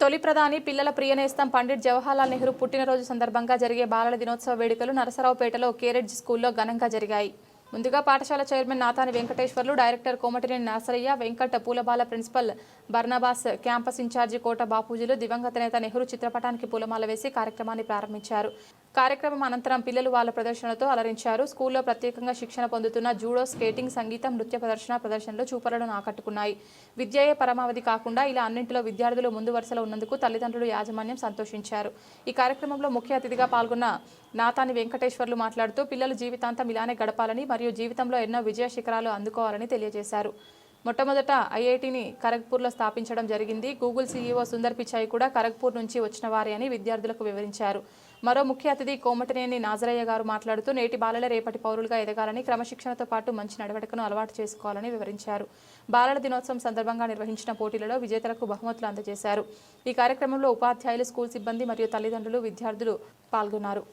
తొలి ప్రధాని పిల్లల ప్రియనేస్తం పండిట్ జవహర్లాల్ నెహ్రూ పుట్టినరోజు సందర్భంగా జరిగే బాలల దినోత్సవ వేడుకలు నరసరావుపేటలో కేరెడ్జ్ స్కూల్లో ఘనంగా జరిగాయి. ముందుగా పాఠశాల chairman Natani Venkateswarlu director Komatineni Narasarayya Venkata Poolabala principal Barnabas campus incharge Kota బాపూజీలు దివంగత నేత నెహ్రూ చిత్రపటానికి పూలమాల వేసి కార్యక్రమాన్ని ప్రారంభించారు. కార్యక్రమం అనంతరం పిల్లలు వాళ్ళ ప్రదర్శనలతో అలరించారు. స్కూల్లో ప్రత్యేకంగా శిక్షణ పొందుతున్న జూడో స్కేటింగ్ సంగీతం నృత్య ప్రదర్శన ప్రదర్శనలు చూపలను ఆకట్టుకున్నాయి. విద్యయే పరమావధి కాకుండా ఇలా అన్నింటిలో విద్యార్థులు ముందు వరుసలో ఉన్నందుకు తల్లిదండ్రులు యాజమాన్యం సంతోషించారు. ఈ కార్యక్రమంలో ముఖ్య అతిథిగా పాల్గొన్న నాతాని వెంకటేశ్వర్లు మాట్లాడుతూ పిల్లలు జీవితాంతం ఇలానే గడపాలని మరియు జీవితంలో ఎన్నో విజయ శిఖరాలు అందుకోవాలని తెలియజేశారు. మొట్టమొదట ఐఐటిని ఖరగ్పూర్లో స్థాపించడం జరిగింది. గూగుల్ సీఈఓ సుందర్ పిచాయ్ కూడా ఖరగ్పూర్ నుంచి వచ్చిన వారే అని విద్యార్థులకు వివరించారు. మరో ముఖ్య అతిథి కోమటినేని నాజరయ్య గారు మాట్లాడుతూ నేటి బాలల రేపటి పౌరులుగా ఎదగాలని క్రమశిక్షణతో పాటు మంచి నడవడికను అలవాటు చేసుకోవాలని వివరించారు. బాలల దినోత్సవం సందర్భంగా నిర్వహించిన పోటీలలో విజేతలకు బహుమతులు అందజేశారు. ఈ కార్యక్రమంలో ఉపాధ్యాయులు స్కూల్ సిబ్బంది మరియు తల్లిదండ్రులు విద్యార్థులు పాల్గొన్నారు.